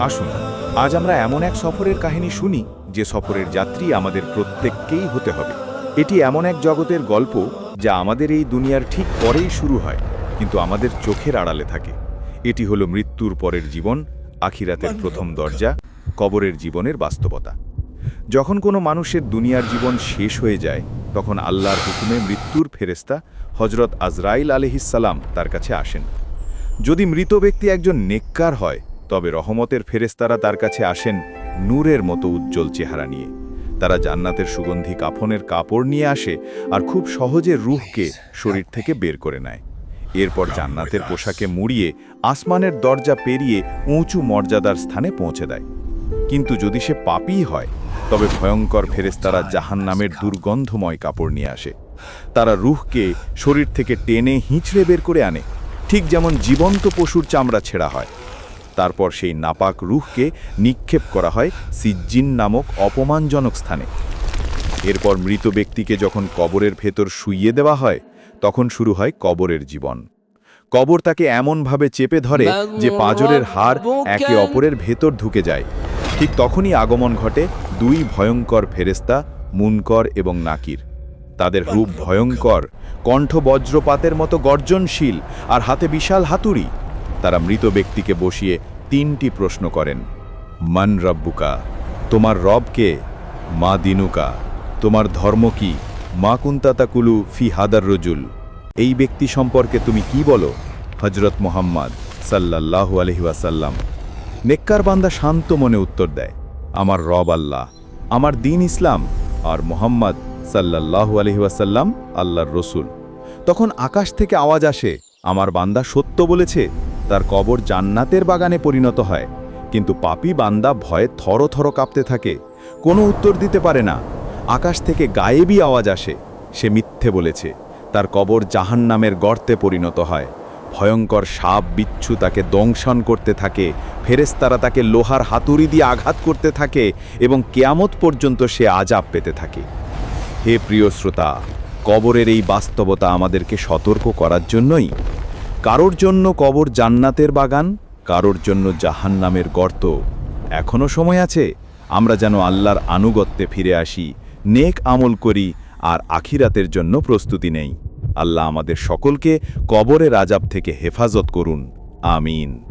আসুন আজ আমরা এমন এক সফরের কাহিনী শুনি যে সফরের যাত্রী আমাদের প্রত্যেককেই হতে হবে। এটি এমন এক জগতের গল্প যা আমাদের এই দুনিয়ার ঠিক পরেই শুরু হয় কিন্তু আমাদের চোখের আড়ালে থাকে। এটি হলো মৃত্যুর পরের জীবন আখিরাতের প্রথম দরজা কবরের জীবনের বাস্তবতা। যখন কোনো মানুষের দুনিয়ার জীবন শেষ হয়ে যায় তখন আল্লাহর হুকুমে মৃত্যুর ফেরেস্তা হজরত আজরাইল আলহিসাল্লাম তার কাছে আসেন। যদি মৃত ব্যক্তি একজন নেককার হয় তবে রহমতের ফেরেস্তারা তার কাছে আসেন নূরের মতো উজ্জ্বল চেহারা নিয়ে। তারা জান্নাতের সুগন্ধি কাফনের কাপড় নিয়ে আসে আর খুব সহজে রুহকে শরীর থেকে বের করে নেয়। এরপর জান্নাতের পোশাকে মুড়িয়ে আসমানের দরজা পেরিয়ে উঁচু মর্যাদার স্থানে পৌঁছে দেয়। কিন্তু যদি সে পাপী হয় তবে ভয়ঙ্কর ফেরেস্তারা জাহান নামের দুর্গন্ধময় কাপড় নিয়ে আসে। তারা রুহকে শরীর থেকে টেনে হিঁচড়ে বের করে আনে। ঠিক যেমন জীবন্ত পশুর চামড়া ছেঁড়া হয়। তারপর সেই নাপাক রুহকে নিক্ষেপ করা হয় সিজ্জিন নামক অপমানজনক স্থানে। এরপর মৃত ব্যক্তিকে যখন কবরের ভেতর শুইয়ে দেওয়া হয়, তখন শুরু হয় কবরের জীবন। কবর তাকে এমনভাবে চেপে ধরে যে পাঁজরের হাড় একে অপরের ভেতর ঢুকে যায়। ঠিক তখনই আগমন ঘটে দুই ভয়ঙ্কর ফেরেস্তা মুনকর এবং নাকির। তাদের রূপ ভয়ঙ্কর, কণ্ঠ বজ্রপাতের মতো গর্জনশীল আর হাতে বিশাল হাতুড়ি। তারা মৃত ব্যক্তিকে বসিয়ে তিনটি প্রশ্ন করেন। মান রব্বুকা, তোমার রবকে মা দিনুকা, তোমার ধর্ম কি? মা কুন্তাতাকুলু ফি হাদার রজুল। এই ব্যক্তি সম্পর্কে তুমি কি বলো? হজরত মোহাম্মদ সাল্লাল্লাহু আলহি ওয়াসাল্লাম। নেককার বান্দা শান্ত মনে উত্তর দেয়, আমার রব আল্লাহ, আমার দিন ইসলাম আর মোহাম্মদ সাল্লাল্লাহু আলহি ওয়াসাল্লাম আল্লাহর রসুল। তখন আকাশ থেকে আওয়াজ আসে, আমার বান্দা সত্য বলেছে তার কবর জান্নাতের বাগানে পরিণত হয়। কিন্তু পাপী বান্দা ভয়ে থর থর কাঁপতে থাকে। কোনো উত্তর দিতে পারে না। আকাশ থেকে গায়েবী আওয়াজ আসে। সে মিথ্যে বলেছে। তার কবর জাহান্নামের গর্তে পরিণত হয়। ভয়ঙ্কর সাপ বিচ্ছু তাকে দংশন করতে থাকে। ফেরেস্তারা তাকে লোহার হাতুড়ি দিয়ে আঘাত করতে থাকে এবং কেয়ামত পর্যন্ত সে আজাব পেতে থাকে। হে প্রিয় শ্রোতা, কবরের এই বাস্তবতা আমাদেরকে সতর্ক করার জন্যই কারোর জন্য কবর জান্নাতের বাগান, কারোর জন্য জাহান নামের গর্ত। এখনও সময় আছে, আমরা যেন আল্লাহর আনুগত্যে ফিরে আসি, নেক আমল করি আর আখিরাতের জন্য প্রস্তুতি নেই। আল্লাহ আমাদের সকলকে কবরের আজাব থেকে হেফাজত করুন। আমিন।